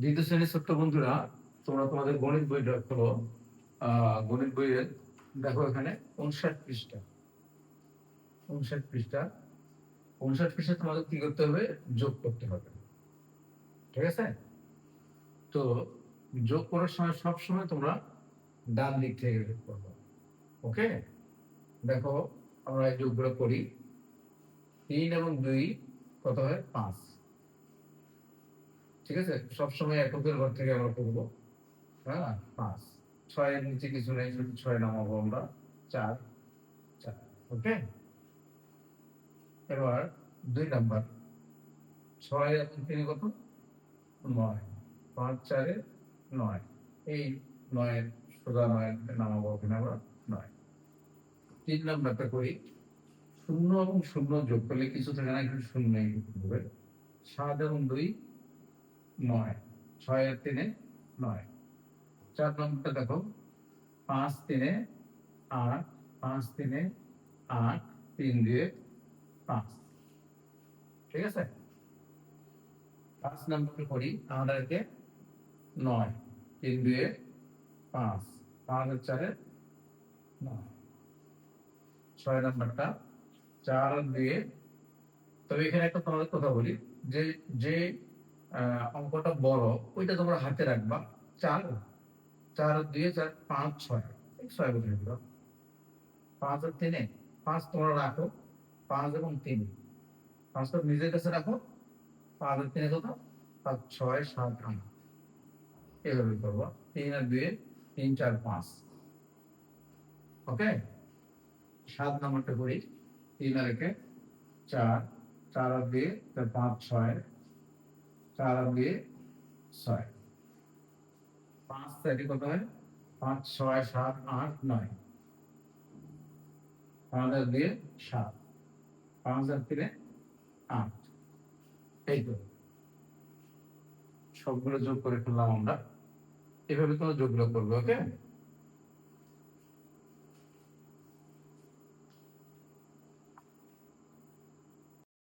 দ্বিতীয় শ্রেণির ছোট্ট বন্ধুরা, তোমরা তোমাদের গণিত বইটা খোলো গণিত বইয়ের, দেখো এখানে উনষাট পৃষ্ঠা। উনষাট পৃষ্ঠা। উনষাট পৃষ্ঠা তোমাদের কি করতে হবে? যোগ করতে হবে। ঠিক আছে? তো যোগ করার সময় সব সময় তোমরা ডান দিক থেকে যোগ করবে। ওকে? দেখো আমরা যোগগুলো করি। তিন এবং দুই কত হয়? পাঁচ। ঠিক আছে? সবসময় এককের ঘর থেকে আমরা করব হ্যাঁ? পাঁচ। ছয়ের নিচে কিছু নেই, শুধু ছয় নামাবো আমরা। চার। চার। ওকে? এবার দুই নাম্বার। ছয় তিনে কত? নয়। পাঁচ, চারে নয়। এই নয়ের সোজা নয় নামাবো ওখানে আমরা নয়। তিন নাম্বারটা করি। শূন্য এবং শূন্য যোগ করলে কিছু থাকে না, কিন্তু শূন্যই হবে। সাত এবং দুই নয়। ছয় আর তিনে নয়। চার নম্বরটা দেখো। পাঁচ তিনে আট, পাঁচ তিনে আট, তিন দুয়ে পাঁচ। ঠিক আছে? পাঁচ নম্বরটা করি আমাদেরকে নয়। তিন দুয়ে পাঁচ। পাঁচ চারে নয়। ছয় নম্বরটা। চার দুয়ে, তবে এখানে একটা তোমাদের কথা বলি। যে যে অঙ্কটা বড়, ওইটা তোমরা হাতে রাখবা। চার চার দুয়ে চার, পাঁচ, ছয়। ছয় বসে দিল পাঁচ আর তিনে, পাঁচ তোমরা রাখো। পাঁচ এবং তিন। পাঁচ তো নিজের কাছে রাখো। পাঁচ আর তিনে কত পাঁচ, ছয়, সাত, আট। এভাবে করব। তিন আর দুয়ে তিন, চার, পাঁচ। ওকে? সাত নম্বরটা করি। তিন আর একে, চার। চার আর দুয়ে পাঁচ, ছয়। চার দুয়ে ছয়। পাঁচ চারি কত হয়? পাঁচ, ছয়, সাত, আট, নয়। পাঁচ আর দিয়ে সাত। পাঁচ আর তিনে, আট। এই তো। সবগুলো যোগ করে ফেললাম আমরা। এভাবে তোমরা যোগগুলো করবে, ওকে?